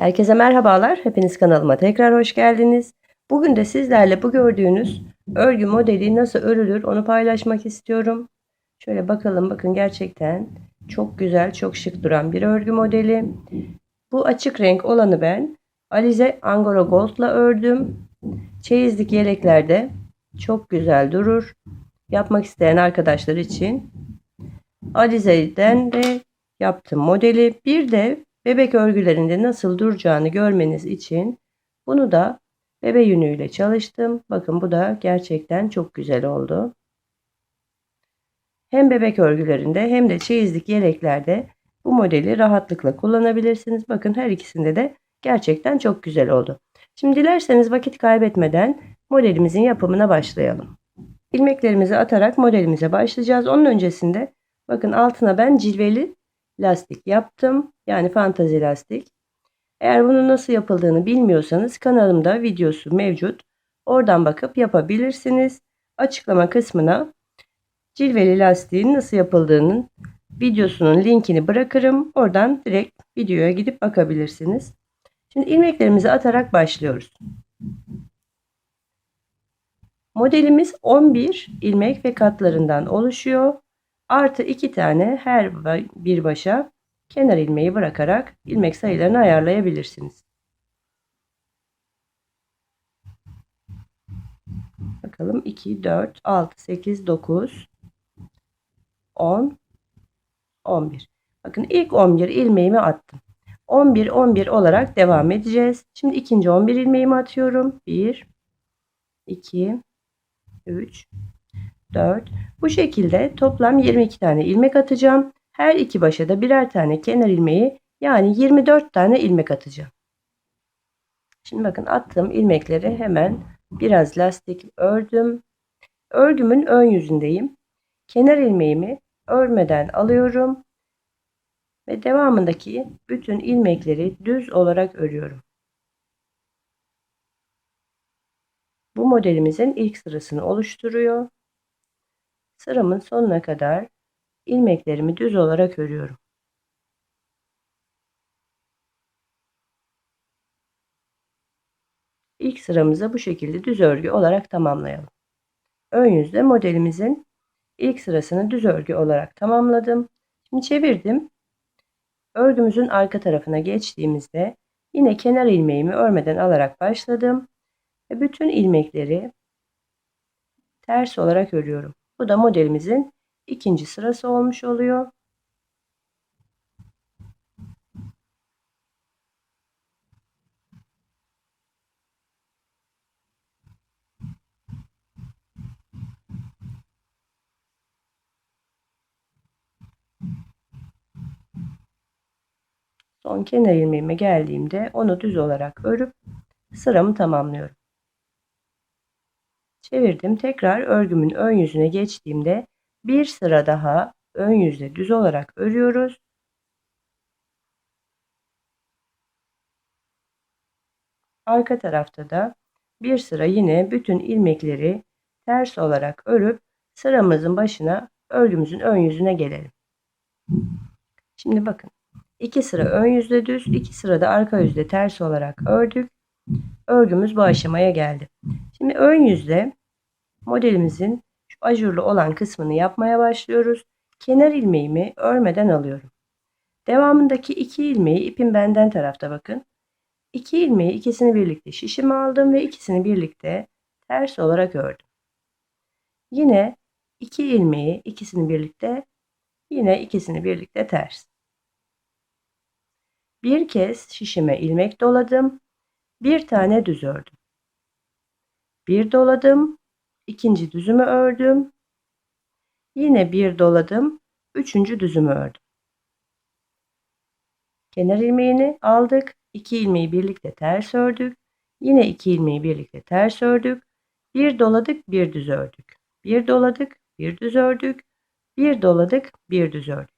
Herkese merhabalar. Hepiniz kanalıma tekrar hoş geldiniz. Bugün de sizlerle bu gördüğünüz örgü modeli nasıl örülür onu paylaşmak istiyorum. Şöyle bakalım bakın gerçekten çok güzel çok şık duran bir örgü modeli. Bu açık renk olanı ben Alize Angora Gold'la ördüm. Çeyizlik yeleklerde çok güzel durur. Yapmak isteyen arkadaşlar için Alize'den de yaptım modeli. Bir de bebek örgülerinde nasıl duracağını görmeniz için bunu da bebe yünüyle çalıştım. Bakın bu da gerçekten çok güzel oldu. Hem bebek örgülerinde hem de çeyizlik yeleklerde bu modeli rahatlıkla kullanabilirsiniz. Bakın her ikisinde de gerçekten çok güzel oldu. Şimdi dilerseniz vakit kaybetmeden modelimizin yapımına başlayalım. İlmeklerimizi atarak modelimize başlayacağız. Onun öncesinde bakın altına ben cilveli lastik yaptım. Yani fantazi lastik. Eğer bunun nasıl yapıldığını bilmiyorsanız kanalımda videosu mevcut. Oradan bakıp yapabilirsiniz. Açıklama kısmına cilveli lastiğin nasıl yapıldığının videosunun linkini bırakırım. Oradan direkt videoya gidip bakabilirsiniz. Şimdi ilmeklerimizi atarak başlıyoruz. Modelimiz 11 ilmek ve katlarından oluşuyor. Artı 2 tane her bir başa kenar ilmeği bırakarak ilmek sayılarını ayarlayabilirsiniz. Bakalım 2, 4, 6, 8, 9, 10, 11. Bakın ilk 11 ilmeğimi attım. 11, 11 olarak devam edeceğiz. Şimdi ikinci 11 ilmeğimi atıyorum. 1, 2, 3, 4. Bu şekilde toplam 22 tane ilmek atacağım. Her iki başa da birer tane kenar ilmeği yani 24 tane ilmek atacağım. Şimdi bakın attığım ilmekleri hemen biraz lastik ördüm. Örgümün ön yüzündeyim. Kenar ilmeğimi örmeden alıyorum ve devamındaki bütün ilmekleri düz olarak örüyorum. Bu modelimizin ilk sırasını oluşturuyor. Sıramın sonuna kadar ilmeklerimi düz olarak örüyorum. İlk sıramızı bu şekilde düz örgü olarak tamamlayalım. Ön yüzde modelimizin ilk sırasını düz örgü olarak tamamladım. Şimdi çevirdim. Örgümüzün arka tarafına geçtiğimizde yine kenar ilmeğimi örmeden alarak başladım. Ve bütün ilmekleri ters olarak örüyorum. Bu da modelimizin ikinci sırası olmuş oluyor. Son kenar ilmeğime geldiğimde onu düz olarak örüp sıramı tamamlıyorum. Çevirdim. Tekrar örgümün ön yüzüne geçtiğimde bir sıra daha ön yüzde düz olarak örüyoruz. Arka tarafta da bir sıra yine bütün ilmekleri ters olarak örüp sıramızın başına örgümüzün ön yüzüne gelelim. Şimdi bakın. iki sıra ön yüzde düz, iki sıra da arka yüzde ters olarak ördük. Örgümüz bu aşamaya geldi. Şimdi ön yüzde modelimizin şu ajurlu olan kısmını yapmaya başlıyoruz. Kenar ilmeğimi örmeden alıyorum. Devamındaki iki ilmeği ipin benden tarafta bakın. İki ilmeği ikisini birlikte şişime aldım ve ikisini birlikte ters olarak ördüm. Yine iki ilmeği ikisini birlikte yine ikisini birlikte ters. Bir kez şişime ilmek doladım. Bir tane düz ördüm. Bir doladım. İkinci düzümü ördüm. Yine bir doladım. Üçüncü düzümü ördüm. Kenar ilmeğini aldık. 2 ilmeği birlikte ters ördük. Yine 2 ilmeği birlikte ters ördük. Bir doladık, bir düz ördük. Bir doladık, bir düz ördük. Bir doladık, bir düz ördük.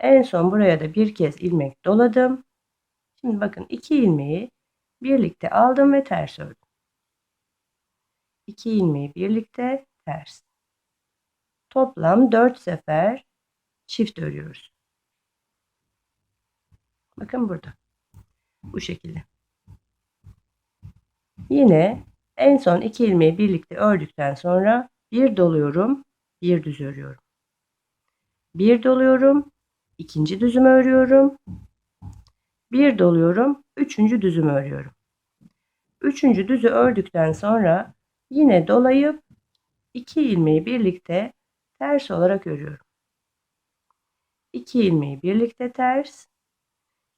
En son buraya da bir kez ilmek doladım. Şimdi bakın 2 ilmeği birlikte aldım ve ters ördüm. 2 ilmeği birlikte ters. Toplam 4 sefer çift örüyoruz. Bakın burada. Bu şekilde. Yine en son iki ilmeği birlikte ördükten sonra bir doluyorum, bir düz örüyorum. Bir doluyorum, ikinci düzümü örüyorum. Bir doluyorum, üçüncü düzümü örüyorum. Üçüncü düzü ördükten sonra yine dolayıp iki ilmeği birlikte ters olarak örüyorum. İki ilmeği birlikte ters,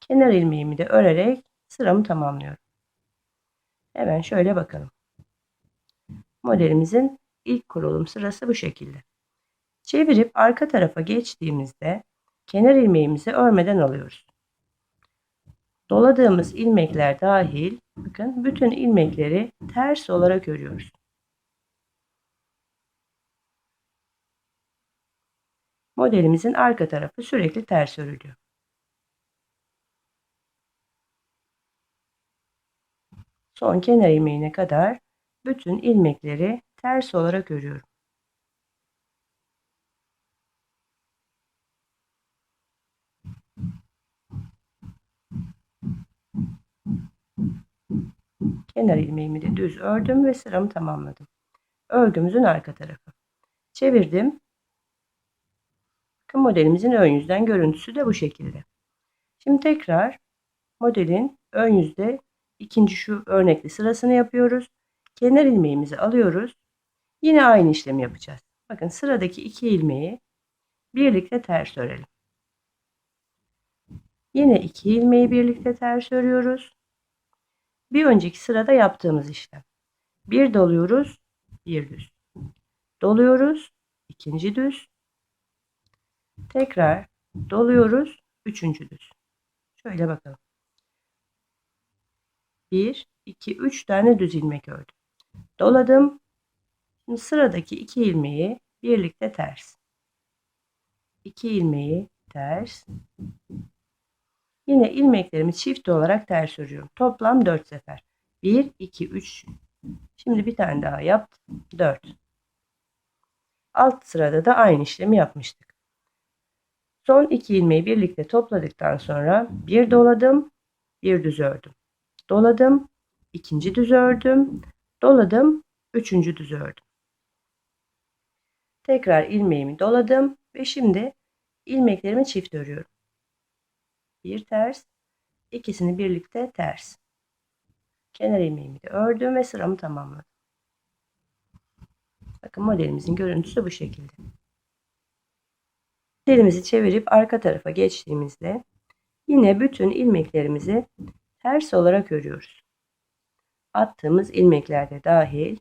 kenar ilmeğimi de örerek sıramı tamamlıyorum. Hemen şöyle bakalım. Modelimizin ilk kurulum sırası bu şekilde. Çevirip arka tarafa geçtiğimizde kenar ilmeğimizi örmeden alıyoruz. Doladığımız ilmekler dahil bakın bütün ilmekleri ters olarak örüyoruz. Modelimizin arka tarafı sürekli ters örülüyor. Son kenar ilmeğine kadar bütün ilmekleri ters olarak örüyorum. Kenar ilmeğimi de düz ördüm ve sıramı tamamladım. Örgümüzün arka tarafı. Çevirdim. Bakın modelimizin ön yüzden görüntüsü de bu şekilde. Şimdi tekrar modelin ön yüzde ikinci şu örnekli sırasını yapıyoruz. Kenar ilmeğimizi alıyoruz. Yine aynı işlemi yapacağız. Bakın sıradaki iki ilmeği birlikte ters örelim. Yine iki ilmeği birlikte ters örüyoruz. Bir önceki sırada yaptığımız işlem. Bir doluyoruz, bir düz. Doluyoruz, ikinci düz. Tekrar doluyoruz, üçüncü düz. Şöyle bakalım. 1, 2, 3 tane düz ilmek ördüm. Doladım. Şimdi sıradaki iki ilmeği birlikte ters. 2 ilmeği ters. Yine ilmeklerimi çift olarak ters örüyorum. Toplam 4 sefer. 1, 2, 3. Şimdi bir tane daha yaptım. 4. Alt sırada da aynı işlemi yapmıştık. Son iki ilmeği birlikte topladıktan sonra bir doladım, bir düz ördüm. Doladım, ikinci düz ördüm, doladım, üçüncü düz ördüm. Tekrar ilmeğimi doladım ve şimdi ilmeklerimi çift örüyorum bir ters ikisini birlikte ters kenar ilmeğimi de ördüm ve sıramı tamamladım bakın modelimizin görüntüsü bu şekilde Elimizi çevirip arka tarafa geçtiğimizde yine bütün ilmeklerimizi ters olarak örüyoruz. Attığımız ilmekler de dahil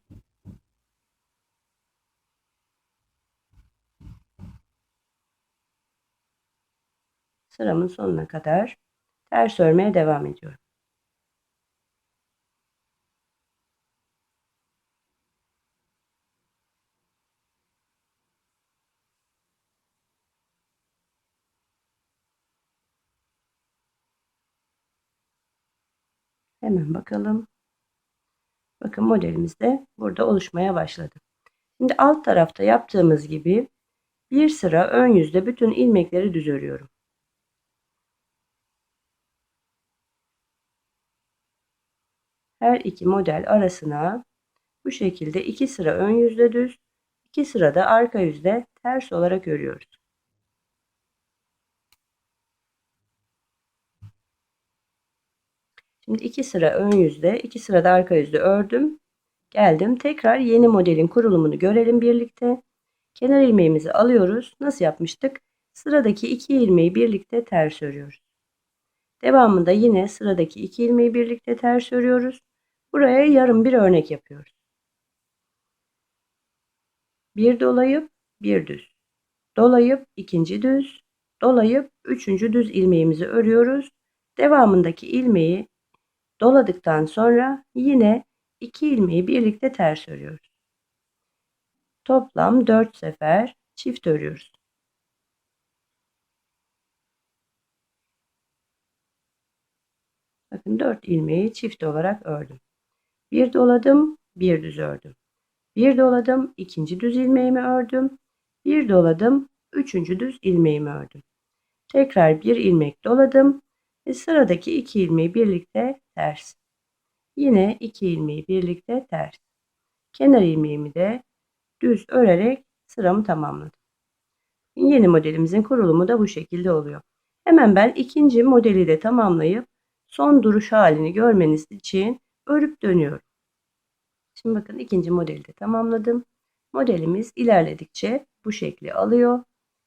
sıramın sonuna kadar ters örmeye devam ediyorum. Hemen bakalım. Bakın modelimiz de burada oluşmaya başladı. Şimdi alt tarafta yaptığımız gibi bir sıra ön yüzde bütün ilmekleri düz örüyorum. her iki model arasına bu şekilde iki sıra ön yüzde düz, iki sıra da arka yüzde ters olarak örüyoruz. Şimdi iki sıra ön yüzde, iki sıra da arka yüzde ördüm. Geldim. Tekrar yeni modelin kurulumunu görelim birlikte. Kenar ilmeğimizi alıyoruz. Nasıl yapmıştık? Sıradaki iki ilmeği birlikte ters örüyoruz. Devamında yine sıradaki iki ilmeği birlikte ters örüyoruz. Buraya yarım bir örnek yapıyoruz. Bir dolayıp bir düz. Dolayıp ikinci düz. Dolayıp üçüncü düz ilmeğimizi örüyoruz. Devamındaki ilmeği doladıktan sonra yine iki ilmeği birlikte ters örüyoruz. Toplam 4 sefer çift örüyoruz. Bakın 4 ilmeği çift olarak ördüm. Bir doladım, bir düz ördüm. Bir doladım, ikinci düz ilmeğimi ördüm. Bir doladım, üçüncü düz ilmeğimi ördüm. Tekrar bir ilmek doladım Ve sıradaki iki ilmeği birlikte ters. Yine iki ilmeği birlikte ters. Kenar ilmeğimi de düz örerek sıramı tamamladım. Yeni modelimizin kurulumu da bu şekilde oluyor. Hemen ben ikinci modeli de tamamlayıp son duruş halini görmeniz için örüp dönüyorum. Şimdi bakın ikinci modeli de tamamladım. Modelimiz ilerledikçe bu şekli alıyor.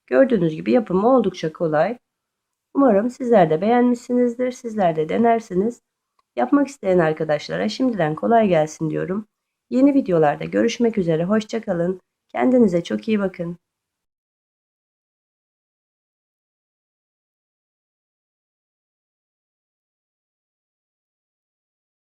Gördüğünüz gibi yapımı oldukça kolay. Umarım sizler de beğenmişsinizdir. Sizler de denersiniz. Yapmak isteyen arkadaşlara şimdiden kolay gelsin diyorum. Yeni videolarda görüşmek üzere. Hoşçakalın. Kendinize çok iyi bakın.